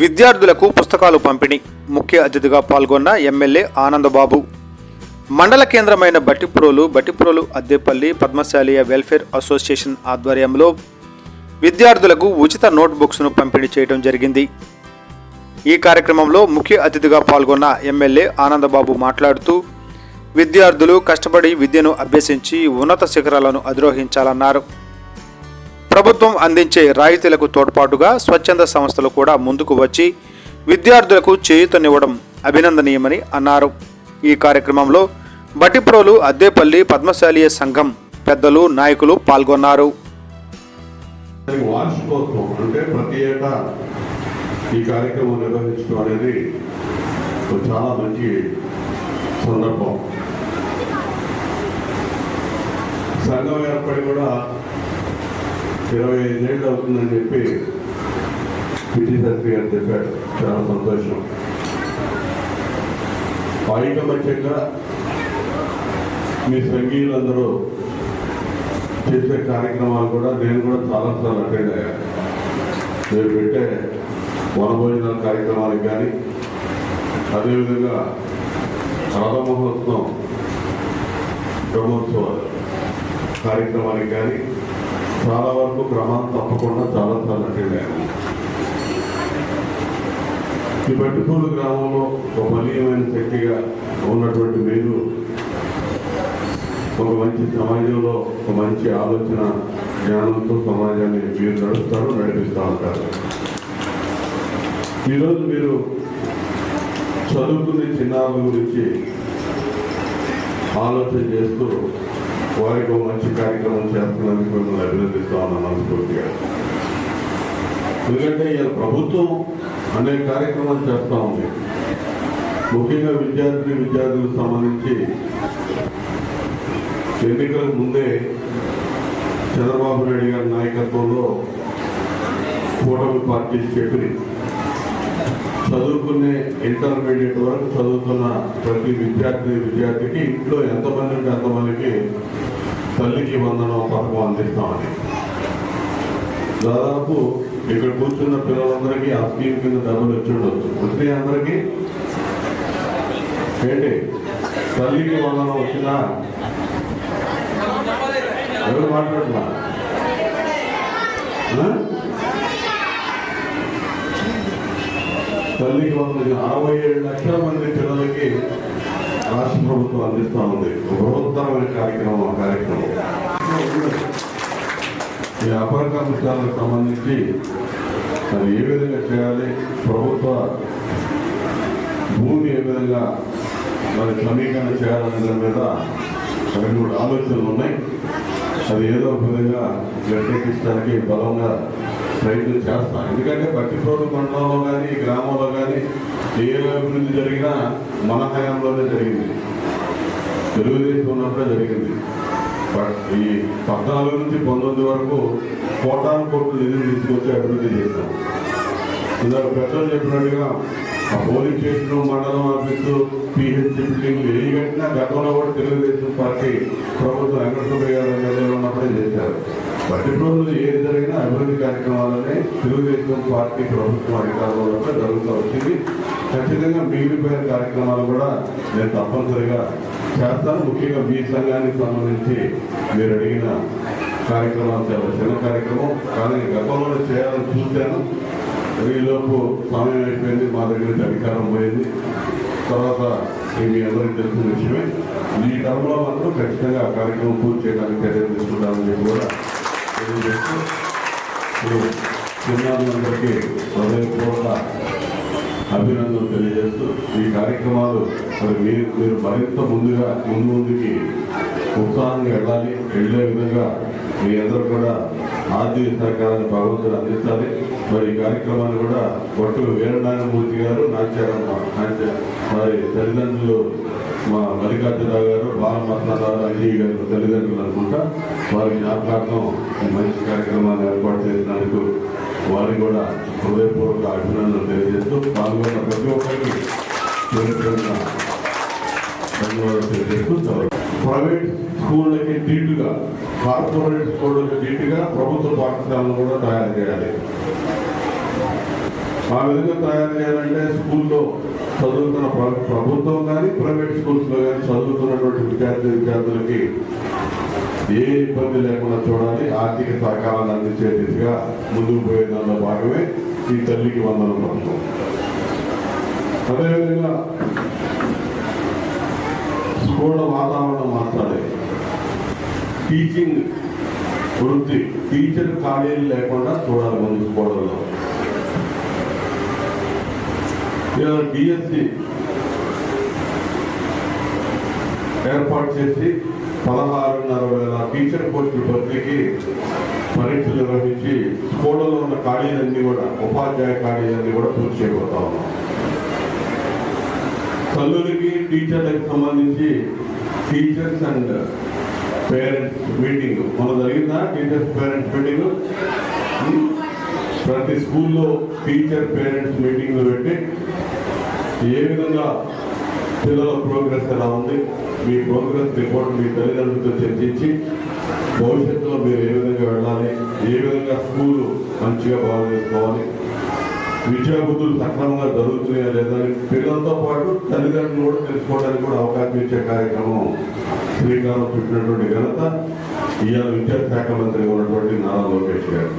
విద్యార్థులకు పుస్తకాలు పంపిణీ. ముఖ్య అతిథిగా పాల్గొన్న ఎమ్మెల్యే ఆనందబాబు. మండల కేంద్రమైన బట్టిప్రోలు బట్టిప్రోలు అద్దెపల్లి పద్మశాలియ వెల్ఫేర్ అసోసియేషన్ ఆధ్వర్యంలో విద్యార్థులకు ఉచిత నోట్బుక్స్ను పంపిణీ చేయడం జరిగింది. ఈ కార్యక్రమంలో ముఖ్య అతిథిగా పాల్గొన్న ఎమ్మెల్యే ఆనందబాబు మాట్లాడుతూ విద్యార్థులు కష్టపడి విద్యను అభ్యసించి ఉన్నత శిఖరాలను అధిరోహించాలన్నారు. ప్రభుత్వం అందించే రాయితీలకు తోడ్పాటుగా స్వచ్ఛంద సంస్థలు కూడా ముందుకు వచ్చి విద్యార్థులకు చేయూతనివ్వడం అభినందనీయమని అన్నారు. ఈ కార్యక్రమంలో బట్టిప్రోలు అద్దేపల్లి పద్మశాలీయ సంఘం పెద్దలు నాయకులు పాల్గొన్నారు. వార్షికోత్సవం అంటే ప్రతి ఏటా ఈ కార్యక్రమం నిర్వహించడం అనేది చాలా మంచి సందర్భం. సంఘం ఏర్పడి కూడా ఇరవై ఐదేళ్ళు అవుతుందని చెప్పి పిటి శాస్త్రి గారు చెప్పాడు చాలా సంతోషం. ఐకమత్యంగా మీ సంఘీయులందరూ చేసే కార్యక్రమాలు కూడా నేను కూడా చాలాసార్లు అటెండ్ అయ్యాను మీరు పెట్టే వనభోజనాల కార్యక్రమాలకు కానీ అదేవిధంగా రాధమహోత్సవం బ్రహ్మోత్సవాలు కార్యక్రమానికి కానీ చాలా వరకు క్రమాలు తప్పకుండా చాలా అటెండ్ అయ్యాను ఈ పట్టిపూలు గ్రామంలో ఒక బలీయమైన శక్తిగా ఉన్నటువంటి మీరు ఒక మంచి సమాజంలో ఒక మంచి ఆలోచన జ్ఞానంతో సమాజాన్ని మీరు నడుస్తారు నడిపిస్తూ ఉంటారు. ఈరోజు మీరు చదువుకునే చిన్నారుల గురించి ఆలోచన చేస్తూ వారికి మంచి కార్యక్రమం చేస్తున్నందుకు మిమ్మల్ని అభినందిస్తా ఉన్నాను మనస్ఫూర్తిగా. ఎందుకంటే ఇలా ప్రభుత్వం అనేక కార్యక్రమాలు చేస్తూ ఉంది. ముఖ్యంగా విద్యార్థి విద్యార్థులకు సంబంధించి ఎన్నికలకు ముందే చంద్రబాబు నాయుడు గారి నాయకత్వంలో కూటమి పార్టీ చెప్పి చదువుకునే ఇంటర్మీడియట్ వరకు చదువుతున్న ప్రతి విద్యార్థి విద్యార్థికి ఇంట్లో ఎంతమంది ఉంటే అంతమందికి తల్లికి వందనం పథకం అందిస్తామని. దాదాపు ఇక్కడ కూర్చున్న పిల్లలందరికీ ఆ స్కీమ్ కింద డబ్బులు వచ్చి ఉండొచ్చు. వచ్చినాయి అందరికీ? ఏంటి? తల్లికి వందనం వచ్చినా ఎవరు మాట్లాడుతున్నా తల్లికి వందలు అరవై ఏడు లక్షల మంది పిల్లలకి రాష్ట్ర ప్రభుత్వం అందిస్తూ ఉంది. బృహత్తరమైన కార్యక్రమం ఆ కార్యక్రమం. ఈ అపరకర్మశాలకు సంబంధించి అది ఏ విధంగా చేయాలి ప్రభుత్వ భూమి ఏ విధంగా మరి సమీకరణ చేయాలనే దాని మీద రెండు మూడు ఆలోచనలు ఉన్నాయి. అది ఏదో ఒక విధంగా వ్యతిరేకించడానికి బలంగా ప్రయత్నం చేస్తాం. ఎందుకంటే బట్టిప్రోలు మండలంలో కానీ గ్రామంలో కానీ ఏ అభివృద్ధి జరిగినా మన హయాంలోనే జరిగింది. తెలుగుదేశం ఉన్నప్పుడే జరిగింది. బట్ ఈ పద్నాలుగు నుంచి పంతొమ్మిది వరకు కోటాను కోట్లు నిధులు తీసుకొచ్చి అభివృద్ధి చేశాం. ఇందాక పెద్దలు చెప్పినట్టుగా ఆ పోలీస్ స్టేషన్ మండలం ఆఫీసు పిహెచ్ బిల్డింగ్ ఏ కట్టినా గతంలో కూడా తెలుగుదేశం పార్టీ ప్రభుత్వం వెంకటసుబ్బయ్య గారు ఎమ్మెల్యే చేశారు ప్రతి రోజులు ఏది జరిగినా అభివృద్ధి కార్యక్రమాలనే తెలుగుదేశం పార్టీ ప్రభుత్వం అధికారంలో జరుగుతూ వచ్చింది. ఖచ్చితంగా మిగిలిపోయిన కార్యక్రమాలు కూడా నేను తప్పనిసరిగా చేస్తాను. ముఖ్యంగా మీ సంఘానికి సంబంధించి మీరు అడిగిన కార్యక్రమాలు చాలా చిన్న కార్యక్రమం. కానీ గతంలో చేయాలని చూశాను. ఈలోపు సమయం అయిపోయింది. మా దగ్గర నుంచి అధికారం పోయింది. తర్వాత మీ అందరికీ తెలిసిన విషయమే ఈ టర్మ్లో మాత్రం ఖచ్చితంగా ఆ కార్యక్రమం పూర్తి చేయడానికి చర్యలు తీసుకుంటామని చెప్పి కూడా తెలియజేస్తూ ఇప్పుడు చిన్నారులందరికీ హృదయపూర్వక అభినందనలు తెలియజేస్తూ ఈ కార్యక్రమాలు మరి మీరు మీరు మరింత ముందుగా ముందు ముందుకి ఉత్సాహంగా వెళ్ళాలి. వెళ్ళే విధంగా మీ అందరూ కూడా ఆర్థిక సహకారాన్ని భగవంతుడు అందించాలి మరి ఈ కార్యక్రమాన్ని కూడా బొట్టు వీరనారాయణమూర్తి గారు నాచారమ్మ నాట్య మరి తల్లిదండ్రులు మా మల్లికార్జునరావు గారు బాలమత్నారావు అంజీ గారు తల్లిదండ్రులు అనుకుంటా వారి జ్ఞాపకార్థం మంచి కార్యక్రమాన్ని ఏర్పాటు చేసినందుకు వారికి కూడా హృదయపూర్వక అభినందనలు తెలియజేస్తూ పాల్గొన్న ప్రతి ఒక్కరికి ధన్యవాదాలు తెలియజేస్తూ ప్రైవేట్ స్కూళ్ళకి ధీటుగా కార్పొరేట్ స్కూళ్ళకి ధీటుగా ప్రభుత్వ పాఠశాలను కూడా తయారు చేయాలి. ఆ విధంగా తయారు చేయాలంటే స్కూల్లో చదువుతున్న ప్ర- ప్రభుత్వం కానీ ప్రైవేట్ స్కూల్స్లో కానీ చదువుతున్నటువంటి విద్యార్థి విద్యార్థులకి ఏ ఇబ్బంది లేకుండా చూడాలి. ఆర్థిక సహకారాన్ని అందించే దిశగా ముందుకు పోయే దానిలో భాగమే ఈ తల్లికి వందలు పథకం. అదేవిధంగా స్కూళ్ళ వాతావరణం టీచింగ్ వృత్తి టీచర్ ఖాళీలు లేకుండా చూడాలి ముందు స్కూళ్ళలో డిఎస్సి ఏర్పాటు చేసి పదహారున్నర వేల టీచర్ పోస్టుల భర్తీకి పరీక్షలు నిర్వహించి స్కూళ్ళలో ఉన్న ఖాళీలన్నీ కూడా ఉపాధ్యాయ ఖాళీలన్నీ కూడా పూర్తి చేయబోతా ఉన్నాం. తల్లులకి టీచర్లకు సంబంధించి టీచర్స్ అండ్ పేరెంట్స్ మీటింగ్ మనం జరిగిందా? టీచర్స్ పేరెంట్స్ మీటింగ్ ప్రతి స్కూల్లో టీచర్ పేరెంట్స్ మీటింగ్లు పెట్టి ఏ విధంగా పిల్లల ప్రోగ్రెస్ ఎలా ఉంది? మీ ప్రోగ్రెస్ రిపోర్ట్ మీ తల్లిదండ్రులతో చర్చించి భవిష్యత్తులో మీరు ఏ విధంగా వెళ్ళాలి? ఏ విధంగా స్కూల్ మంచిగా బాగా చేసుకోవాలి? విద్యాబుద్ధులు సక్రమంగా జరుగుతున్నాయా లేదా అని పిల్లలతో పాటు తల్లిదండ్రులు కూడా తెలుసుకోవడానికి కూడా అవకాశం ఇచ్చే కార్యక్రమం శ్రీకారం చుట్టినటువంటి ఘనత ఇవాళ విద్యాశాఖ మంత్రి ఉన్నటువంటి నారా లోకేష్ గారు.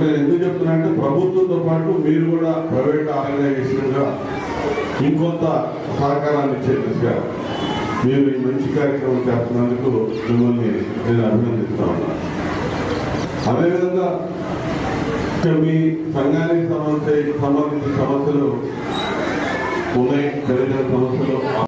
నేను ఎందుకు చెప్తున్నానంటే ప్రభుత్వంతో పాటు మీరు కూడా ప్రైవేట్ ఆర్గనైజేషన్గా ఇంకొంత సహకారాన్ని ఇచ్చే దిశగా మీరు ఈ మంచి కార్యక్రమం చేస్తున్నందుకు మిమ్మల్ని నేను అభినందిస్తా ఉన్నాను. అదేవిధంగా ఇక్కడ మీ సంఘానికి సంబంధించి సంబంధించిన సమస్యలు ఉన్నాయి. గిరిజన సమస్యలు